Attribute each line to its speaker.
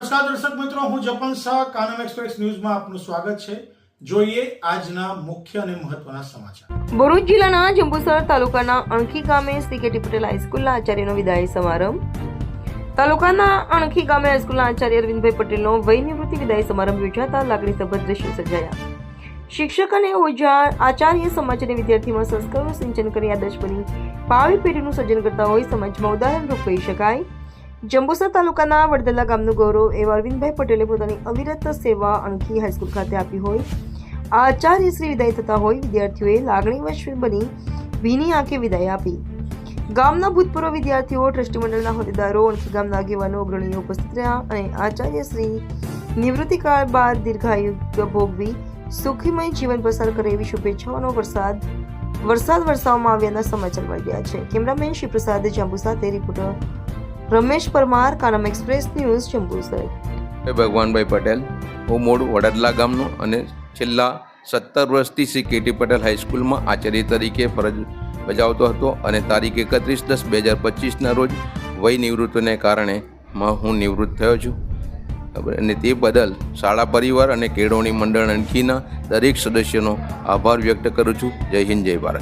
Speaker 1: નમસ્કાર દર્શક મિત્રો, હું જપન શાહ, કાનમ એક્સપ્રેસ ન્યૂઝમાં આપનું સ્વાગત છે. જોઈએ આજના મુખ્ય અને મહત્વના સમાચાર.
Speaker 2: ભરૂચ જિલ્લાના જંબુસર તાલુકાના અણખી ગામે શ્રી કેટી પટેલ હાઈસ્કૂલના આચાર્યનો વિદાય સમારંભ. તાલુકાના અણખી ગામે હાઈસ્કૂલના આચાર્ય અરવિંદભાઈ પટેલનો વય નિવૃત્તિ વિદાય સમારંભ યોજાતા લાગણીસભર દ્રશ્યો સર્જાયા. શિક્ષક અને ઓજાર આચાર્ય સમાજ અને વિદ્યાર્થીમાં સંસ્કારનું સિંચન કરી આદર્શ બની. ભાવિ પેઢીનું સર્જન કરતા હોય સમાજમાં ઉદાહરણરૂપ કહી શકાય. જંબુસર તાલુકાના વડદલા ગામનું ગૌરવ એવા અરવિંદભાઈ પટેલે પોતાની અવિરત સેવા અણખી હાઈસ્કૂલ ખાતે આપી હોય. આચાર્ય શ્રી વિદાય થતા હોય, વિદ્યાર્થીઓએ લાગણીવશ બની ભીની આંખે વિદાય આપી. ગામના ભૂતપૂર્વ વિદ્યાર્થીઓ, ટ્રસ્ટી મંડળના હોદ્દેદારો, અણખી ગામના આગેવાનો, અગ્રણીઓ ઉપસ્થિત રહ્યા અને આચાર્ય શ્રી નિવૃત્તિકાળ બાદ દીર્ઘાયુ ભોગવી સુખીમય જીવન પસાર કરે એવી શુભેચ્છાઓનો વરસાદ વરસાદ વરસાવવામાં આવ્યાના સમાચાર મળી રહ્યા છે. કેમેરામેન શિવપ્રસાદ જાંબુ સાથે reporter Ramesh Parmar, Kanam express, news Jambusar.
Speaker 3: Bhagwanbhai Patel, હું મૂળ વડદલા ગામનો અને છેલ્લા સત્તર વર્ષથી શ્રી કેટી પટેલ હાઈસ્કૂલમાં આચાર્ય તરીકે ફરજ બજાવતો હતો અને તારીખ એકત્રીસ દસ બે હજાર પચીસના રોજ વય નિવૃત્તિને કારણે હું નિવૃત્ત થયો છું. અને તે બદલ શાળા પરિવાર અને કેળવણી મંડળ અણખીના દરેક સદસ્યનો આભાર વ્યક્ત કરું છું. જય હિન્દ, જય ભારત.